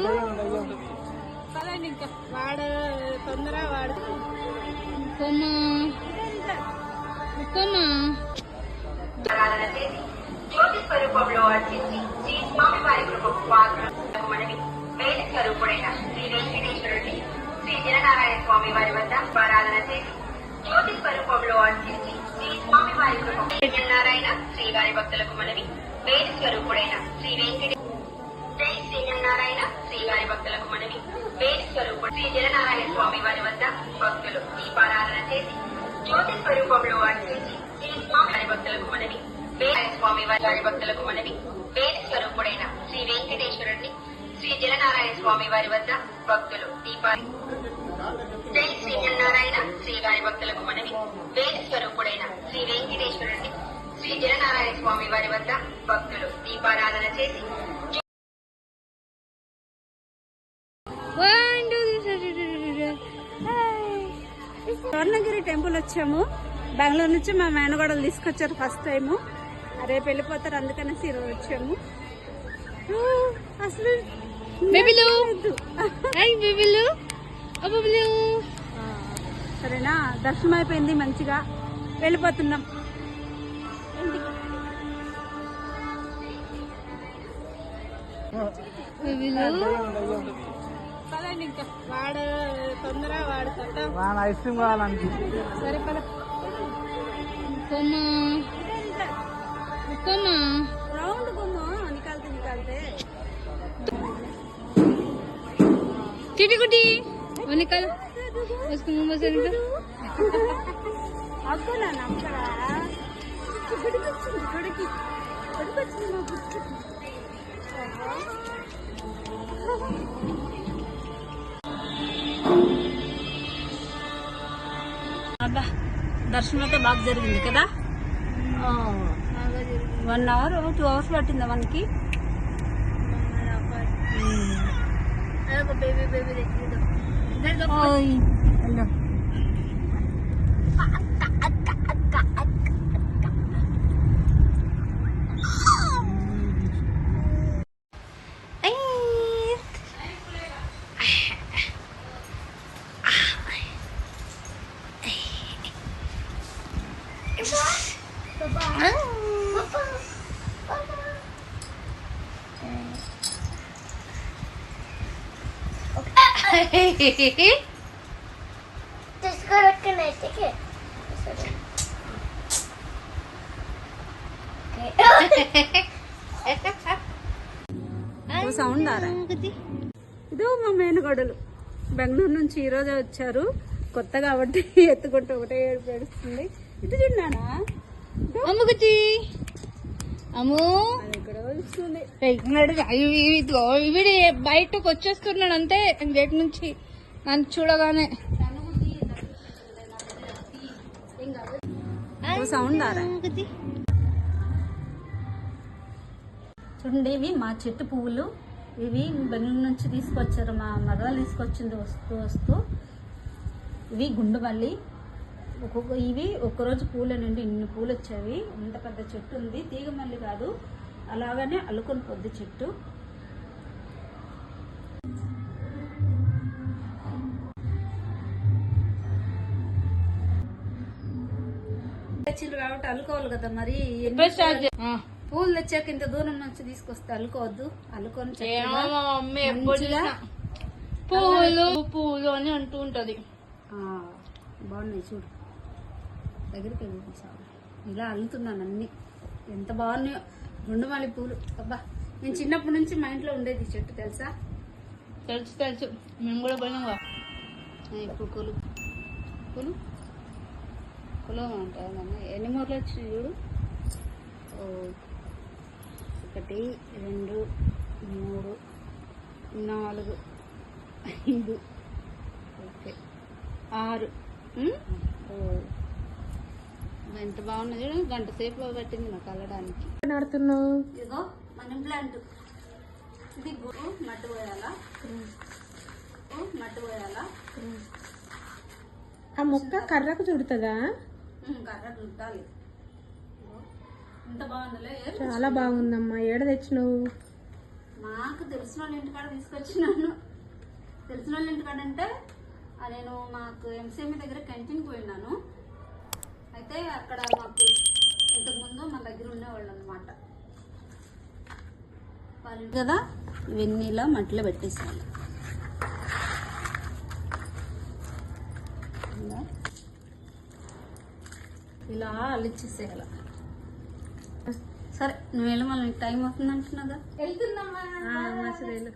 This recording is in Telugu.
వాళ్ళు పదండి ఇంకా వాడ తొందర వాడ ఉప్పమ్మా ఉప్పమ్మా జ్యోతి స్వరూపంలో అర్చించి శ్రీ స్వామి వారి కృపకు పాత్రమనవి వేద స్వరూపుడైన శ్రీ వెంకటేశ్వరుడిని శ్రీ జననారాయణ స్వామి వారి భక్తులకు మనవి. వేద స్వరూపుడైన శ్రీ వెంకటేశ్వర శ్రీనారాయణ శ్రీవారి భక్తులకు మనవి. వేద స్వరూపుడు శ్రీ జననారాయణ స్వామి వారి వద్ద భక్తులు దీపారాధన చేసి జ్యోతి స్వరూపంలో అర్చించి శ్రీ స్వామి వారి భక్తులకు మనవి. వేద స్వామి వారి భక్తులకు మనవి. వేద స్వరూపుడైన శ్రీ వెంకటేశ్వరుడిని శ్రీ జలనారాయణ స్వామి వారి వద్ద భక్తులు దీపాలి జై శ్రీనారాయణ శ్రీ వారి భక్తులకు మనవి. వేద స్వరూపుడైన శ్రీ వెంకటేశ్వరుడిని శ్రీ జలనారాయణ స్వామి వారి వద్ద భక్తులు దీపారాధన చేసి వన్ టూ స్వర్ణగిరి టెంపుల్ వచ్చాము బెంగళూరు నుంచి మా మేనగోడలు తీసుకొచ్చారు ఫస్ట్ టైము రేపు వెళ్ళిపోతారు అందుకనేసి ఈరోజు వచ్చాము అసలు సరేనా దర్శనం అయిపోయింది మంచిగా వెళ్ళిపోతున్నాం ఇంటికి. బేబీలు పదండి ఇంకా వాడు తొందర వాడు కట్ట ఐస్ క్రీమ్ కావాలని సరే పద కొమ్మా కొమ్మా రౌండ్ గుమ్మ నికాల్తే నికాల్తే టిటి కుటి ఓ నికల్ उसको मुंह से निकल అక్కడ అక్కడ గుడికొచ్చింది గుడికి గుడికొచ్చింది మా బుజ్జి. అబ్బా దర్శనంలో బాగా జరిగింది కదా? వన్ అవర్ టూ అవర్స్ పట్టిందా మనకి? బేబీ బేబీ సౌండ్ ఇదో మా మేనగోడలు. బెంగళూరు నుంచి ఈ రోజే వచ్చారు. కొత్త కాబట్టి ఎత్తుకుంటూ ఒకటే ఏడుపు ఏడుస్తుంది. ఇటు చూడానా అమ్ము కుచి అమ్ము. అది ఇక్కడ వస్తుంది వీడి బయటకు వచ్చేస్తున్నాడు అంతే. గేట్ నుంచి నన్ను చూడగానే. సౌండ్ చూడండి ఇవి మా చెట్టు పువ్వులు. ఇవి బెంగళూరు నుంచి తీసుకొచ్చారు మా మరదలు తీసుకొచ్చింది వస్తూ వస్తూ. ఇవి గుండు మల్లి ఒక్కొక్క ఇవి ఒక్కరోజు పూలేనండి ఇన్ని పూలు వచ్చేవి ఇంత పెద్ద చెట్టు ఉంది. తీగ మల్లి కాదు. అలాగనే అల్లుకొని పొద్దు చెట్టు. కాబట్టి అల్లుకోవాలి కదా మరి. పూలు తెచ్చాక ఇంత దూరం నుంచి తీసుకొస్తే అల్లుకోవద్దు. అల్లుకొని పూలు పూలు అని అంటూ ఉంటది. బాగున్నాయి చూడు. దగ్గరికి వెళ్ళి చాలు ఇలా అల్లుతున్నాను అన్ని. ఎంత బాగున్నాయో. గుండుమల్లి పూలు అబ్బా నేను చిన్నప్పటి నుంచి మా ఇంట్లో ఉండేది చెట్టు తెలుసా? తెలుసు తెలుసు. మేము కూడా పోయినాం ఇప్పుడు కొలు. కొలు? కొలు ఉంటాయి ఎన్ని మూరలు వచ్చినాయి చూడు? ఓ, ఒకటి రెండు మూడు నాలుగు ఐదు ఓకే. ఆరు? ఓ. ఎంత బాగున్నది చూడు గంట సేపు పట్టింది నాకు అల్లడానికి. ఇదిగో మనీ ప్లాంట్. ఇది గురు మట్టి పోయాలా? మట్టి పోయాలా? ఆ మొక్క కర్రకు చుడుతుందా? కర్ర బాగుందిలే? చాలా బాగుందమ్మా ఏడ తెచ్చినావు? మాకు తెలిసిన వాళ్ళ ఇంటికాడ తీసుకొచ్చినాను. తెలిసిన వాళ్ళ ఇంటికాడ అంటే నేను మాకు ఎంసీఎం దగ్గర క్యాంటీన్కి పోయినాను. అయితే అక్కడ మాకు ఇంతకుముందు మన దగ్గర ఉండేవాళ్ళు అనమాట వాళ్ళు కదా ఇవన్నీ ఇలా మట్టిలో పెట్టేసాను ఇలా. ఇలా అల్లిచ్చేసేయాల సరే నువ్వు వెళ్ళి మళ్ళీ టైం అవుతుంది అంటున్నాగా ఆ, సరేలే.